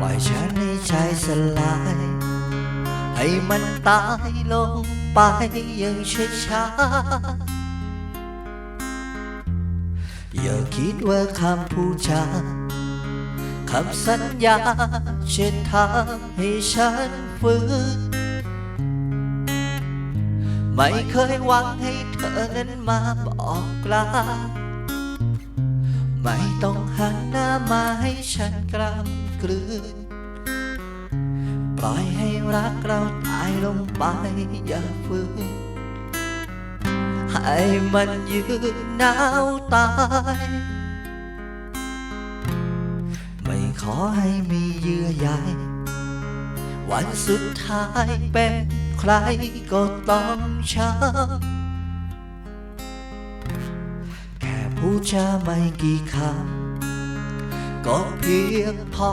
ปล่อยฉันให้ใจสลาย ให้มันตายลงไปอย่างช้าๆอย่าคิดว่าคำพูดจาคำสัญญาจะทำให้ฉันฟื้นไม่เคยหวังให้เธอนั้นมาบอกลาไม่ต้องหันหน้ามาให้ฉันกลำกลืน ปล่อยให้รักเราตายลงไปอย่าฝืนให้มันยืนหนาวตาย ไม่ขอให้มีเยื่อใยวันสุดท้ายเป็นใครก็ต้องช้ำแค่พูดจาไม่กี่คำ ก็เพียงพอ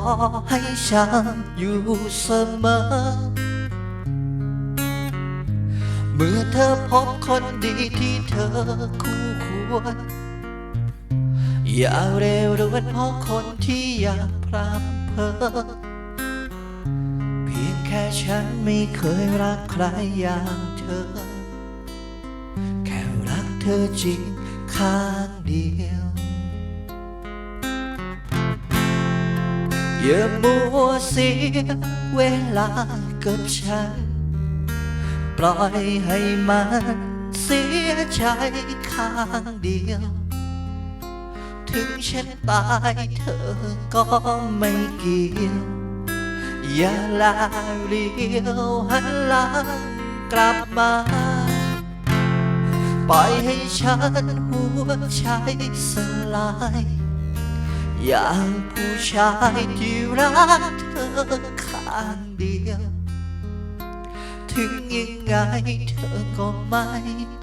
ให้ฉันอยู่เสมอ เมื่อเธอพบคนดีที่เธอคู่ควร อย่าเร็วรวนเพราะคนที่อยากพรำเพอเพียงแค่ฉันไม่เคยรักใครอย่างเธอ แค่รักเธอจริงข้างเดียว อย่ามัวเสียเวลากับฉัน ปล่อยให้มันเสียใจข้างเดียว ถึงฉันตายเธอก็ไม่เกี่ยว อย่าลาเรียวหันหลังกลับมา ปล่อยให้ฉันหัวใจสลาย อย่างผู้ชายที่รักเธอข้างเดียว ถึงยังไงเธอก็ไม่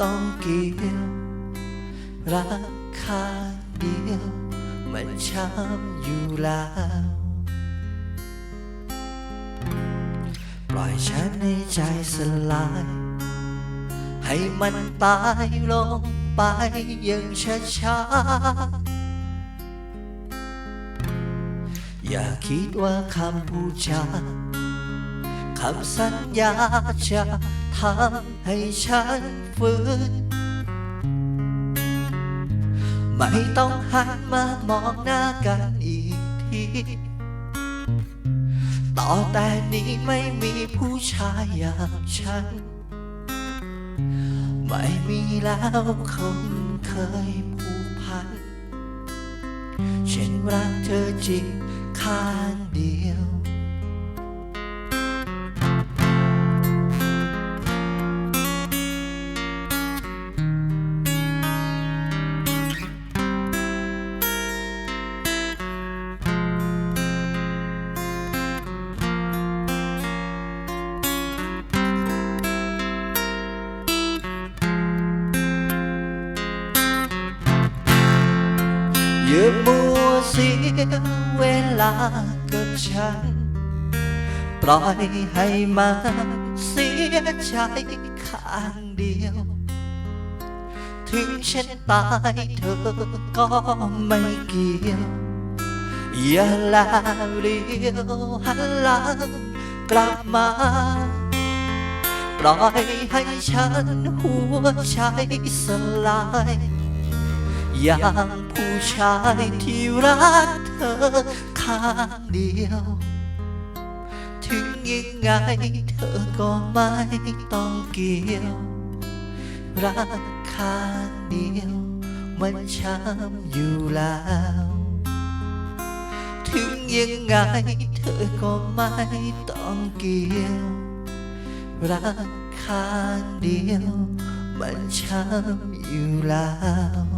ต้องเกี่ยวรักข้างเดียว มันช้ำอยู่แล้ว ปล่อยฉันให้ใจสลาย ให้มันตายลงไปอย่างช้าๆ อย่าคิดว่าคำพูดจาคำสัญญาจะทำให้ฉันฟื้น ไม่ต้องหันมามองหน้ากันอีกทีต่อแต่นี้ไม่มีผู้ชายอย่างฉัน ไม่มีแล้วคนเคยผูกพันฉันรักเธอจริง ข้างเดียวอย่ามัว เสียเวลากับฉัน ปล่อยให้มันเสียใจข้างเดียว ถึงฉันตายเธอก็ไม่เกี่ยว อย่าลาเรียวหันหลังกลับมาปล่อยให้ฉันหัวใจสลาย อย่างผู้ชายที่รักเธอข้างเดียว ถึงยังไงเธอก็ไม่ต้องเกี่ยว รักข้างเดียว มันช้ำอยู่แล้ว ถึงยังไงเธอก็ไม่ต้องเกี่ยว รักข้างเดียว มันช้ำอยู่แล้ว